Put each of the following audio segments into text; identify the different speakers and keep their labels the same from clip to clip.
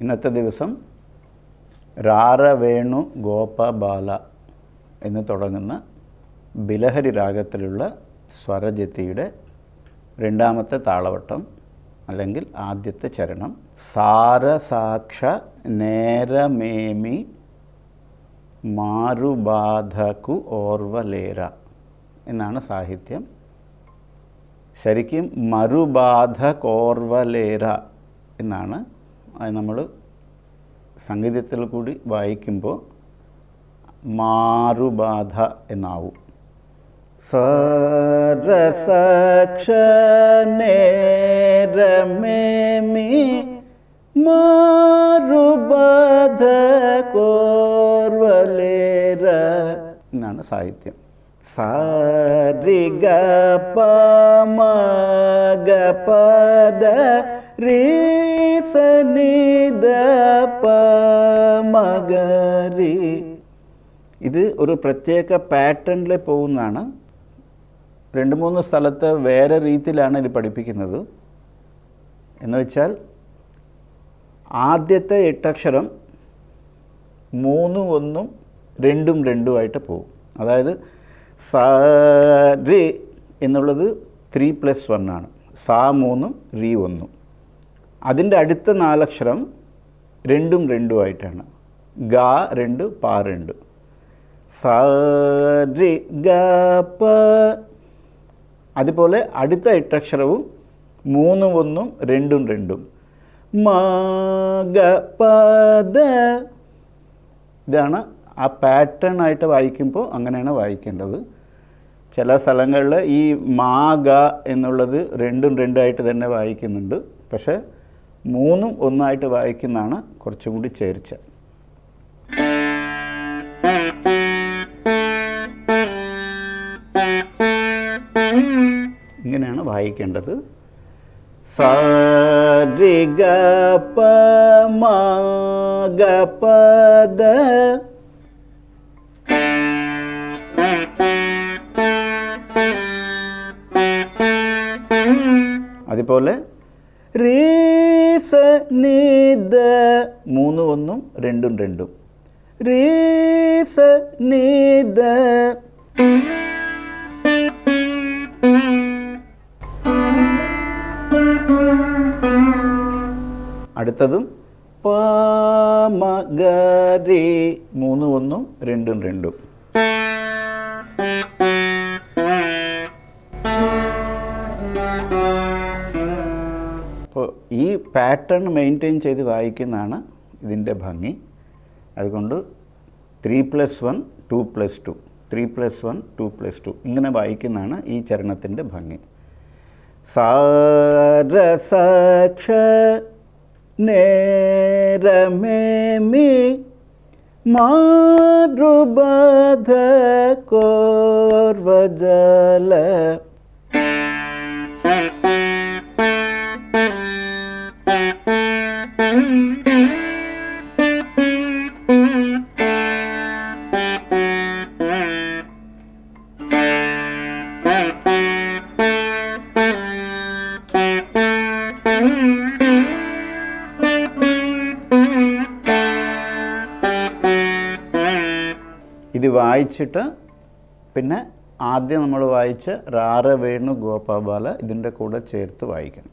Speaker 1: ഇന്നത്തെ ദിവസം രാരവേണു ഗോപബാല എന്ന് തുടങ്ങുന്ന ബിലഹരി രാഗത്തിലുള്ള സ്വരജത്തിയുടെ രണ്ടാമത്തെ താളവട്ടം അല്ലെങ്കിൽ ആദ്യത്തെ ചരണം. സാരസാക്ഷ നേരമേമി മാറുബാധകു ഓർവലേര എന്നാണ് സാഹിത്യം. ശരിക്കും മറുബാധ കോർവലേര എന്നാണ് അത് നമ്മൾ സംഗീതത്തിൽ കൂടി വായിക്കുമ്പോൾ മാറുബാധ എന്നാവും. സരസക്ഷനേരമേമി മാറുബാധ കോർവലേര എന്നാണ് സാഹിത്യം. സാരിഗ പമഗപദ പമഗരി ഇത് ഒരു പ്രത്യേക പാറ്റേണിൽ പോകുന്നതാണ്. രണ്ട് മൂന്ന് സ്ഥലത്ത് വേറെ രീതിയിലാണ് ഇത് പഠിപ്പിക്കുന്നത്. എന്ന് വെച്ചാൽ ആദ്യത്തെ എട്ടക്ഷരം മൂന്നും ഒന്നും രണ്ടും രണ്ടുമായിട്ട് പോകും. അതായത് സ എന്നുള്ളത് ത്രീ പ്ലസ് വൺ ആണ് സാ മൂന്നും റീ ഒന്നും. അതിന്റെ അടുത്ത നാലക്ഷരം രണ്ടും രണ്ടുമായിട്ടാണ്. ഗ രണ്ട് പാ രണ്ട്. സ രി ഗ പ. അതുപോലെ അടുത്ത എട്ടക്ഷരവും മൂന്നും ഒന്നും രണ്ടും രണ്ടും. മ ഗ പ ദ. ഇതാണ് ആ പാറ്റേൺ ആയിട്ട് വായിക്കുമ്പോൾ അങ്ങനെയാണ് വായിക്കേണ്ടത്. ചില സ്ഥലങ്ങളിൽ ഈ മാ ഗ എന്നുള്ളത് രണ്ടും രണ്ടായിട്ട് തന്നെ വായിക്കുന്നുണ്ട്. പക്ഷേ മൂന്നും ഒന്നായിട്ട് വായിക്കുന്നതാണ് കുറച്ചും കൂടി ചേർച്ച. ഇങ്ങനെയാണ് വായിക്കേണ്ടത്. സ രി പ മ ഗ പ അതുപോലെ റീസ നീദ മൂന്ന് ഒന്നും രണ്ടും രണ്ടും. റീസ നീദ അടുത്തതും പാമഗരി. മൂന്ന് ഒന്നും രണ്ടും രണ്ടും. ഈ പാറ്റേൺ മെയിന്റെയിൻ ചെയ്ത് വായിക്കുന്നതാണ് ഇതിന്റെ ഭംഗി. അതുകൊണ്ട് three plus one two plus two three plus one two plus two ഇങ്ങനെ വായിക്കുന്നതാണ് ഈ ചരണത്തിന്റെ ഭംഗി. സാരസക്ഷ നേരമേമി മാറുബാധ കോർവജല ഇത് വായിച്ചിട്ട് പിന്നെ ആദ്യം നമ്മൾ വായിച്ച രാരവേണു ഗോപാബാല ഇതിന്റെ കൂടെ ചേർത്ത് വായിക്കണം.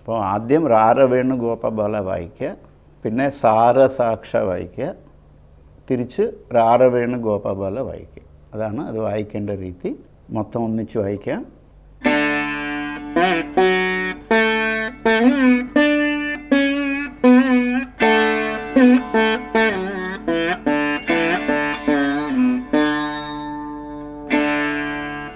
Speaker 1: അപ്പോൾ ആദ്യം രാരവേണു ഗോപാബാല വായിക്കുക പിന്നെ സാരസാക്ഷ വായിക്കുക തിരിച്ച് രാരവേണു ഗോപാബാല വായിക്കുക. അതാണ് അത് വായിക്കേണ്ട രീതി. മൊത്തം ഒന്നിച്ച് വായിക്കാം.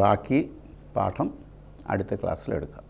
Speaker 1: ബാക്കി പാഠം അടുത്ത ക്ലാസ്സിലെടുക്കാം.